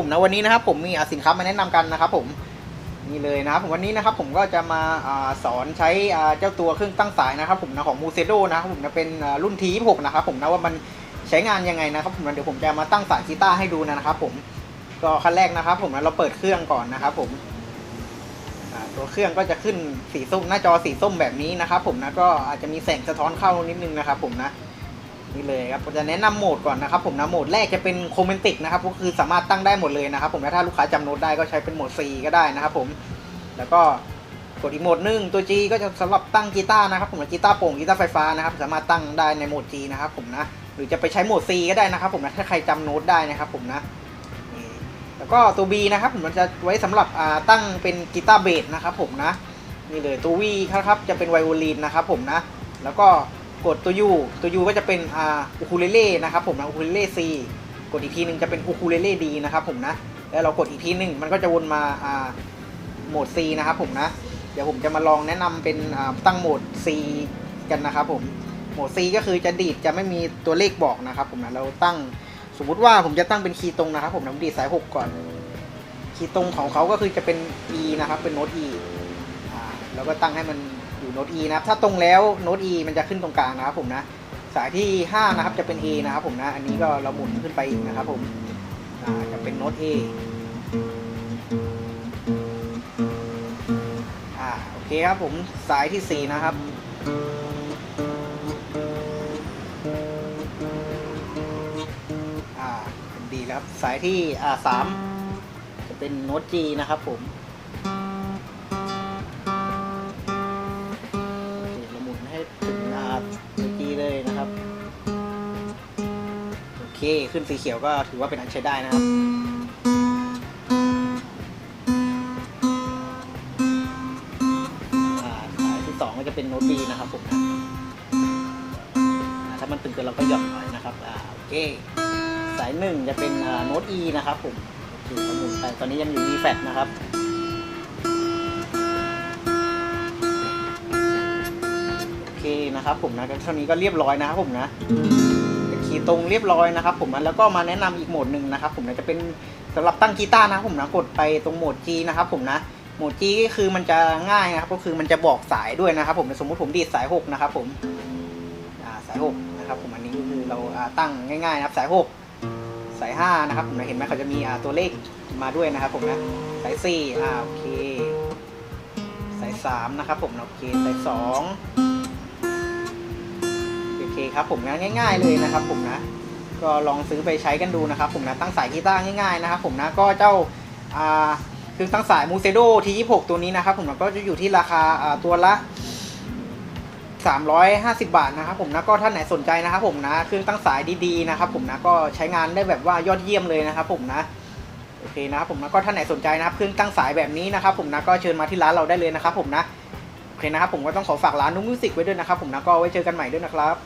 ผมนะวันนี้นะครับผมมีสินค้ามาแนะนำกันนะครับผมนี่เลยนะครับผมวันนี้นะครับผมก็จะมาสอนใช้เจ้าตัวเครื่องตั้งสายนะครับ ผมนะของมูเซโดนะครับผมนะเป็นรุ่น T26 นะครับผมนะว่ามันใช้งานยังไงนะครับผมเดี๋ยวผมจะมาตั้งสายกีตาร์ให้ดูนะครับ ผมก็ขั้นแรกนะครับ ผมนะเราเปิดเครื่องก่อนนะครับ ผมตัวเครื่องก็จะขึ้นสีส้มหน้าจอสีส้มแบบนี้นะครับ ผมนะก็อาจจะมีแสงสะท้อนเข้านิดนึงนะครับ ผมนะ นี่เลยครับผมจะแนะนำโหมดก่อนนะครับผมนะโหมดแรกจะเป็นโคเมนติกนะครับก็คือสามารถตั้งได้หมดเลยนะครับผมและถ้าลูกค้าจำโน้ตได้ก็ใช้เป็นโหมด C ก็ได้นะครับผมแล้วก็กดอีกโหมดหนึ่งตัว G ก็จะสำหรับตั้งกีตาร์นะครับผมกีตาร์โปร่งกีตาร์ไฟฟ้านะครับสามารถตั้งได้ในโหมด G นะครับผมนะหรือจะไปใช้โหมด C ก็ได้นะครับผมนะถ้าใครจำโน้ตได้นะครับผมนะแล้วก็ตัว B นะครับผมมันจะไว้สำหรับตั้งเป็นกีตาร์เบสนะครับผมนะนี่เลยตัว V ครับจะเป็นไวโอลินนะครับผมนะแล้วก็ กดตัว U ตัว U ก็จะเป็นอ่าอูคูเลเล่นะครับผมนะอูคูเลเล่ C กดอีกทีหนึ่งจะเป็นอูคูเลเล่ D นะครับผมนะแล้วเรากดอีกทีหนึ่งมันก็จะวนมาอ่าโหมด C นะครับผมนะ เดี๋ยวผมจะมาลองแนะนำเป็นอ่าตั้งโหมด C กันนะครับผม โหมด C ก็คือจะดีดจะไม่มีตัวเลขบอกนะครับผมนะเราตั้งสมมุติว่าผมจะตั้งเป็นคีย์ตรงนะครับผมนะผมดีดสาย 6 ก่อน คีย์ตรงของเขาก็คือจะเป็น E นะครับเป็นโน้ต E อ่าแล้วก็ตั้งให้มัน อยู่โน้ต E นะครับ ถ้าตรงแล้วโน้ต E มันจะขึ้นตรงกลางนะครับผมนะ สายที่ 5 นะครับจะเป็น A นะครับผมนะ อันนี้ก็เราหมุนขึ้นไปอีกนะครับผมจะเป็นโน้ต A อ่าโอเคครับผมสายที่ 4 นะครับอ่าดีแล้วครับสายที่อ่าสามจะเป็นโน้ต G นะครับผม เคขึ้นสีเขียวก็ถือว่าเป็นอันใช้ได้นะครับสายที่สองก็จะเป็นโน้ต B นะครับผมนะถ้ามันตึงเกินเราก็หย่อนหน่อยนะครับอโอเคสายหนึ่งจะเป็นโน้ต E นะครับผมดูข้อมูลไปตอนนี้ยังอยู่ V flat นะครับโอเคนะครับผมนะเท่านี้ก็เรียบร้อยนะครับผมนะีย์ตรงเรียบร้อยนะครับผมนะแล้วก็มาแนะนำอีกโหมดหนึ่งนะครับผมนะจะเป็นสำหรับตั้งกีตาร์นะครับผมนะกดไปตรงโหมด G นะครับผมนะโหมด G ก็คือมันจะง่ายนะครับก็คือมันจะบอกสายด้วยนะครับผมสมมุติผมดีดสาย 6 นะครับผมสาย 6 นะครับผมอันนี้ก็คือเราตั้งง่ายๆนะครับสาย 6 สาย 5 นะครับผมเห็นไหมเขาจะมีตัวเลขมาด้วยนะครับผมนะสาย4อ่าโอเค สาย 3 นะครับผมโอเคสาย2โอเครับผมนะง่าย ๆเลยนะครับผมนะก็ลองซื้อไปใช้กันดูนะครับผมนะตั้งสายกีตาร์ง่ายๆนะครับผมนะก็เจ้าอ่าคือตั้งสายมูเซโดที26 ตัวนี้นะครับผมนะก็จะอยู่ที่ราคาอ่าตัวละ 350 บาทนะครับผมนะก็ท่านไหนสนใจนะครับผมนะเครื่องตั้งสายดีๆนะครับผมนะก็ใช้งานได้แบบว่ายอดเยี่ยมเลยนะครับผมนะโอเคนะครับผมนะก็ท่านไหนสนใจนะครับเครื่องตั้งสายแบบนี้นะครับผมนะก็เชิญมาที่ร้านเราได้เลยนะครับผมนะโอเคนะครับผมก็ต้องขอฝากร้านนุ่มมิวสิกไว้ด้วยนะครับผมนะก็ไว้เจอกันใหม่ด้วยนะครับ